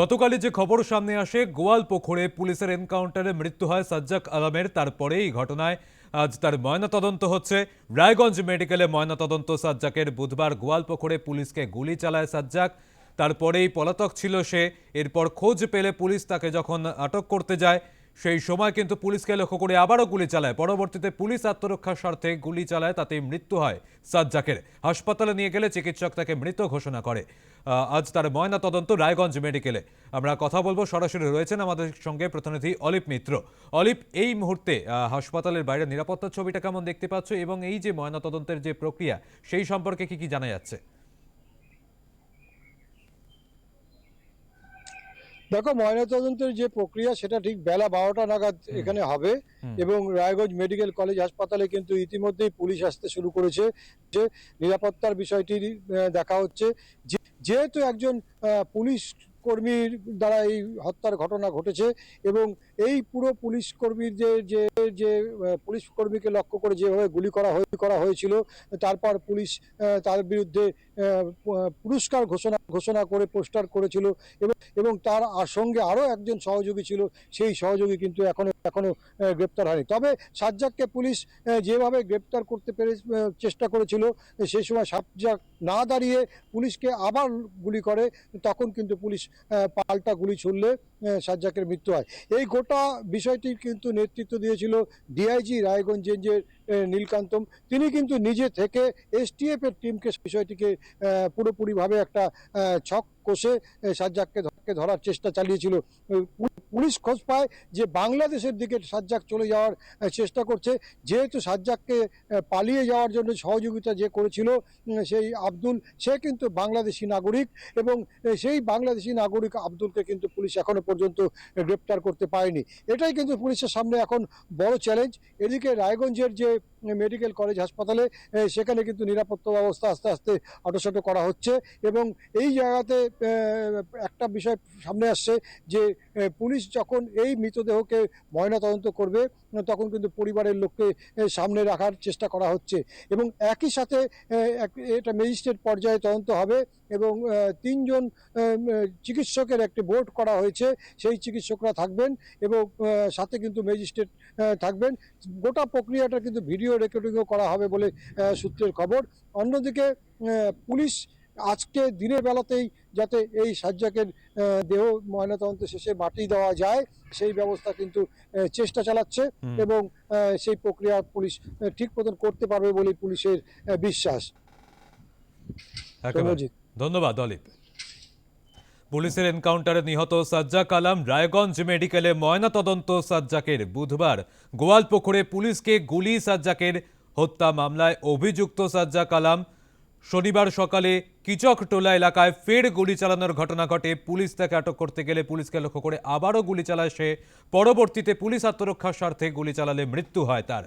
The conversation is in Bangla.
গতকালই যে খবর সামনে আসে, গোয়াল পুকুরে পুলিশের এনকাউন্টারে মৃত্যু হয় সাজ্জাক আলমের। তারপরে এই ঘটনায় আজ তার ময়নাতদন্ত হচ্ছে। রায়গঞ্জ মেডিকেলে ময়নাতদন্ত সাজ্জাকের। বুধবার গোয়াল পুকুরে পুলিশকে গুলি চালায় সাজ্জাক। তারপরেই পলাতক ছিল সে। এরপর খোঁজ পেলে পুলিশ তাকে যখন আটক করতে যায়, সেই সময় কিন্তু পুলিশকে লক্ষ্য করে আবারও গুলি চালায়। পরবর্তীতে পুলিশ আত্মরক্ষার স্বার্থে গুলি চালায়, তাতেই মৃত্যু হয় সাজ্জাকের। হাসপাতালে নিয়ে গেলে চিকিৎসক তাকে মৃত ঘোষণা করে। আজ তার ময়না তদন্ত রায়গঞ্জ মেডিকেলে। আমরা কথা বলব সরাসরি রয়েছেন আমাদের সঙ্গে প্রতিনিধি অলিপ মিত্র। অলিপ এই মুহূর্তে হাসপাতালের বাইরে নিরাপত্তার ছবিটা কেমন দেখতে পাচ্ছ এবং এই যে ময়না তদন্তের যে প্রক্রিয়া সেই সম্পর্কে কি কি জানা যাচ্ছে? দেখো ময়নাতদন্তের যে প্রক্রিয়া সেটা ঠিক বেলা বারোটা নাগাদ এখানে হবে এবং রায়গঞ্জ মেডিকেল কলেজ হাসপাতালে কিন্তু ইতিমধ্যেই পুলিশ আসতে শুরু করেছে যে নিরাপত্তার বিষয়টি দেখা হচ্ছে যে- যেহেতু একজন পুলিশ কর্মীর দ্বারা এই হত্যার ঘটনা ঘটেছে এবং এই পুরো পুলিশ কর্মীর যে যে যে পুলিশ কর্মীকে লক্ষ্য করে যেভাবে গুলি করা হয়ে, করা হয়েছিল, তারপর পুলিশ তার বিরুদ্ধে পুরস্কার ঘোষণা ঘোষণা করে, পোস্টার করেছিল এবং এবং তার সঙ্গে আরও একজন সহযোগী ছিল। সেই সহযোগী কিন্তু এখনও এখনও গ্রেপ্তার হয়নি। তবে সাজ্জাককে পুলিশ যেভাবে গ্রেপ্তার করতে পেরে চেষ্টা করেছিল সেই সময় সাজ্জাক না দাঁড়িয়ে পুলিশকে আবার গুলি করে, তখন কিন্তু পুলিশ পাল্টা গুলি ছুড়লে সাজ্জাকের মৃত্যু হয়। এই গোটা বিষয়টি কিন্তু নেতৃত্ব দিয়েছিল ডিআইজি রায়গঞ্জ রেঞ্জের নীলকান্তম। তিনি কিন্তু নিজে থেকে এসটিএফের টিমকে বিষয়টিকে পুরোপুরিভাবে একটা ছক কষে সাজ্জাককে ধরকে ধরার চেষ্টা চালিয়েছিল। পুলিশ খোঁজ পায় যে বাংলাদেশের দিকে সাজ্জাক চলে যাওয়ার চেষ্টা করছে। যেহেতু সাজ্জাককে পালিয়ে যাওয়ার জন্য সহযোগিতা যে করেছিল সেই আব্দুল, সে কিন্তু বাংলাদেশি নাগরিক এবং সেই বাংলাদেশি নাগরিক আব্দুলকে কিন্তু পুলিশ এখনও পর্যন্ত গ্রেপ্তার করতে পারেনি। এটাই কিন্তু পুলিশের সামনে এখন বড় চ্যালেঞ্জ এদিকে রায়গঞ্জের যে মেডিকেল কলেজ হাসপাতালে সেখানে কিন্তু নিরাপত্তা ব্যবস্থা আস্তে আস্তে আটোসাটো করা হচ্ছে এবং এই জায়গাতে একটা বিষয় সামনে আসছে যে পুলিশ যখন এই মৃতদেহকে ময়নাতদন্ত করবে, তখন কিন্তু পরিবারের লোককে সামনে রাখার চেষ্টা করা হচ্ছে এবং একই সাথে এটা ম্যাজিস্ট্রেট পর্যায়ে তদন্ত হবে এবং তিনজন চিকিৎসকের একটি বোর্ড করা হয়েছে, সেই চিকিৎসকরা থাকবেন এবং সাথে কিন্তু ম্যাজিস্ট্রেট থাকবেন। গোটা প্রক্রিয়াটা কিন্তু ভিডিও রেকর্ডিংও করা হবে বলে সূত্রের খবর। অন্যদিকে পুলিশ আজকে দিনের বেলাতেই যাতে এই সাজ্জাকের দেহ ময়নাতদন্ত শেষে মাটি দেওয়া যায় সেই ব্যবস্থা কিন্তু চেষ্টা চালাচ্ছে এবং সেই প্রক্রিয়া পুলিশ ঠিক মতন করতে পারবে বলে পুলিশের বিশ্বাস। ধন্যবাদ অলিপ পুলিশের এনকাউন্টারে নিহত সাজ্জাক আলম রায়গঞ্জ মেডিকেলে ময়না তদন্ত সাজ্জাকের বুধবার। গোয়ালপুকুরে পুলিশকে গুলি সাজ্জাকের হত্যা মামলায় অভিযুক্ত সাজ্জাক আলম শনিবার সকালে কিচকটোলা এলাকায় ফের গুলি চালানোর ঘটনা ঘটে। পুলিশ তাকে আটক করতে গেলে পুলিশকে লক্ষ্য করে আবারও গুলি চালায় সে। পরবর্তীতে পুলিশ আত্মরক্ষার স্বার্থে গুলি চালালে মৃত্যু হয় তার।